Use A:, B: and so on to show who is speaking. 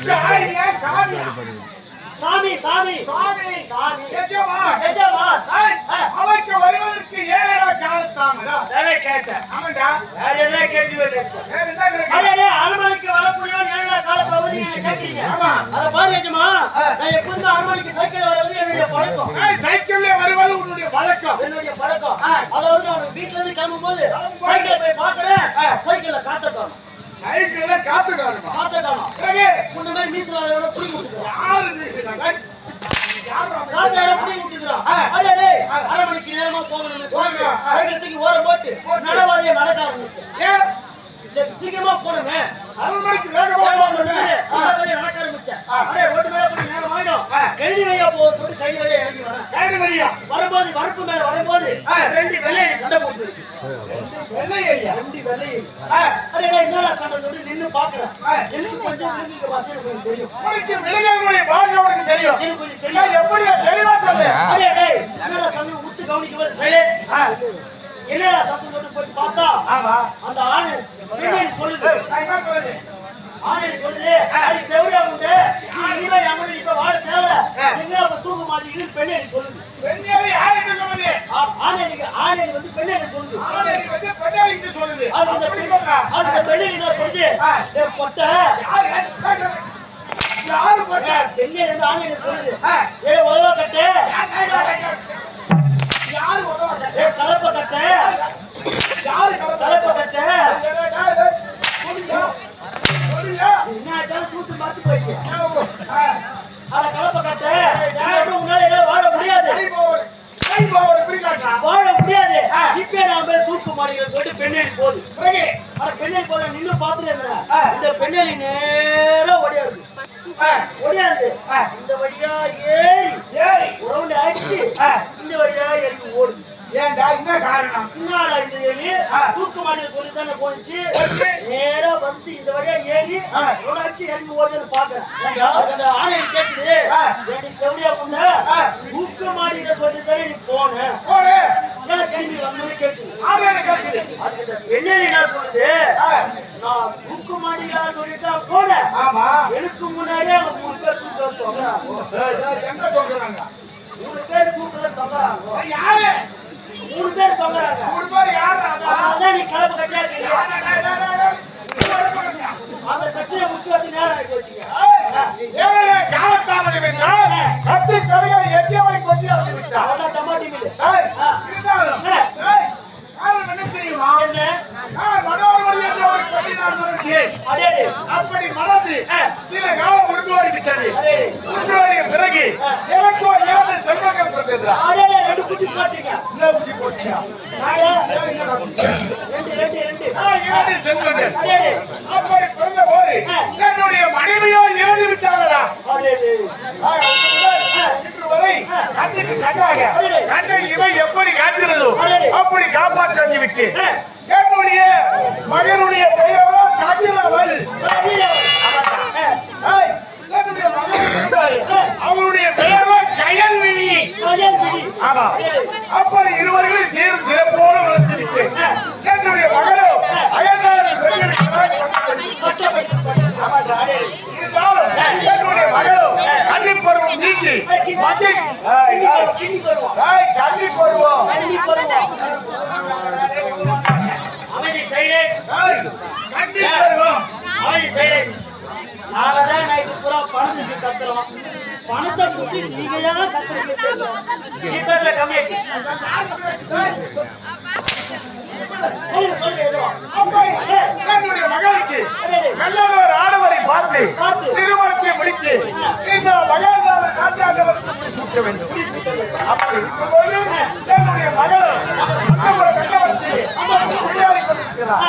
A: சாமி சாமி
B: சாமி.
A: சாமி. சாமி.
B: எஜமா
A: எஜமா
B: ஏய் அவருக்கு வருவதற்கு ஏழடா காலத்தாமதா
A: தானே கேட்டேன்.
B: ஆமாடா
A: வேற எதனா கேள்வி
B: வேற என்ன கேக்குற?
A: அடே அடே அரண்மனைக்கு வரக்கூடியவன் ஏழா காலத்துல வந்து நீங்க
B: ஆமா.
A: அத பாரு எஜமா
B: ஆ.
A: நான் எப்போதுமே அரண்மனைக்கு சைக்கிள் வர்றது என்னுடைய பழக்கம்.
B: சைக்கிள்ல வருவது உன்னுடைய வழக்கம்.
A: என்னுடைய பழக்கம். அதாவது நான் வீட்ல இருந்து கிளம்பும்போது
B: கிளம்பும்போது.
A: சைக்கிள் போய் பாக்குறேன்
B: ஆ.
A: சைக்கிள்ல காத்த காணும்
B: சைக்கிள்ல காத்து காணுமா
A: காத்த காணும்
B: பிறகு
A: முன்ன மாதிரி மீசல அதோட புடி விட்டுக்கிறான்
B: யாரு?
A: புடி. அடே அடே
B: ஆ.
A: அரண்மனைக்கு நேரமா
B: ஆ.
A: சைக்கிள் தூக்கி ஓரம் போட்டு நடவாதைய நடக்க ஆரம்பிச்சு
B: ஏன்?
A: சீக்கிரமா போனமே
B: அரண்மனைக்கு வேகமா போகணுமே. ஆ.
A: நடக்க ஆரம்பிச்சேன்.
B: ஆ.
A: அடே ரோட்டு மேல போய் நேரம் ஆயிடும். கைதி வழியா போக சொல்லி கைதி வழியா இறங்கி வரேன்.
B: கைது வழியா?
A: வரும்போது வரப்பு மேல வரும்போது. ரெண்டு வெள்ளையடி சண்டை போட்டு
B: வெள்ளை
A: ரெண்டு. அரே நான் என்னடா சண்டை சொல்லி நின்னு பாக்குறேன். எனக்கு கொஞ்சம் தெரியும்.
B: உனக்கு விலங்குகளுடைய பாஷை உனக்கு தெரியும்.
A: எனக்கு கொஞ்சம்
B: நான்
A: தெரியும்
B: எப்படியா தெளிவா சொல்லு
A: அரே டேய் என்னடா சண்டை முத்து கவனிக்க வர
B: ஆ.
A: என்னடா சத்தம் போட்டு போய் பார்த்தா?
B: ஆமா.
A: அந்த பெண்ணை சொல்லுது
B: நான்
A: ஆணை சொல்லுது. அது தேவையா உண்டு? இனிமே இப்ப வாழ தேவை. எங்க அப்ப தூக்க மாட்டேங்குது பெண்ணை சொல்லுது.
B: பெண்ணியலை யாருக்கு சொல்லுது?
A: ஆணை வந்து பெண்ணை சொல்லுது.
B: ஆணை வந்து சொல்லுது.
A: அதுக்கு இந்த
B: அப்படி
A: பெண்
B: சொல்றா.
A: அதுக்கு இந்த பெண்ணை என்ன சொல்லுது. பொட்டை.
B: யாரு போட்டா.
A: பெண்ணை வந்து ஆணை சொல்லுது. ஏ உதவ கட்டு.
B: யாரு உதவ
A: கலப்ப கட்டு.
B: யாரு கலப்ப
A: கட்டு? போயிடுச்சு
B: ஆ.
A: அட கலப்ப கட்டு நான் முன்னாடி வாழ முடியாது வாழ முடியாது. இப்ப நான் போய் தூக்கு மாடிக்கிறேன் சொல்லிட்டு பெண்ணேறி போகுது ஆனா பெண்ணேறி போத நின்னு பாத்துட்டு. இந்த பெண்ணேறி நேரா ஓடியாருது
B: ஆ.
A: ஓடியாது
B: ஆ.
A: இந்த வழியா ஏறி
B: ஏய்
A: உறவுண்டி அடிச்சு. இந்த வழியா இறங்கி ஓடுது
B: ஏன்டா என்ன காரணம்?
A: இந்த
B: ஆ.
A: தூக்கு மாடியில் சொல்லி தானே போனுச்சு. நேரா வந்து இந்த வழியா ஏறி அடிச்சு இறங்கி ஓடுதுன்னு பாக்குறேன் அந்த ஆணையை கேக்குது.
B: ஆ.
A: ஏடி செவடியா பொண்ணு. தூக்கு மாடியில சொல்லி தானே நீ போன? திரும்பி வந்து கேக்குது. அதுக்கு இந்த பெண்ணே என்ன சொல்லுது. நான் தூக்கு சொல்லிட்டு தான் போனேன்.
B: ஆமா.
A: எனக்கு முன்னாடியே அவங்க பேர் தூக்க
B: எங்க சொல்றாங்க
A: மூணு பேர் தொங்குறாங்க
B: யாரு?
A: மூணு பேர் தொங்குறாங்க.
B: மூணு பேர் யாரு அதான்
A: அதனாலதான் நீ கிளம்ப கட்டியா அந்த பிரச்சனையை முடிச்சு வந்து நேரம் வச்சுக்க அவதான் தம்மாட்டி மீது அடே
B: அப்படி மறந்து சில காலம் உருண்டோடிய பிறகு எனக்கோ ஏழு செல்வங்கள் என்னுடைய மனைவியோ இறந்து விட்டாங்களா
A: அடே
B: இவை எப்படி காத்திருந்தோ அப்படி காப்பாற்றி வந்து விட்டு என்னுடைய மகனுடைய பெயரோ கதிரவள் அப்படி இருவர்களும் சேரும் சிறப்போடு வளர்த்து விட்டு என்னுடைய மகனோ அயல்நாடு. இருந்தாலும் என்னுடைய பருவம் நீக்கி பருவம்
A: அமைதி
B: பருவம்
A: அமைதி நைட்டு பூரா பணத்துக்கு கத்துறோம். பணத்தை குத்தி நீங்க தான் கத்துறீங்க
B: என்னுடைய மகளுக்கு நல்ல ஒரு ஆடவரை பார்த்து
A: பார்த்து.
B: திருமணத்தை முடித்து இந்த சூட்ட வேண்டும் அப்படி இருக்கும்போது என்னுடைய மகள் விளையாடி கொண்டிருக்கிறார்.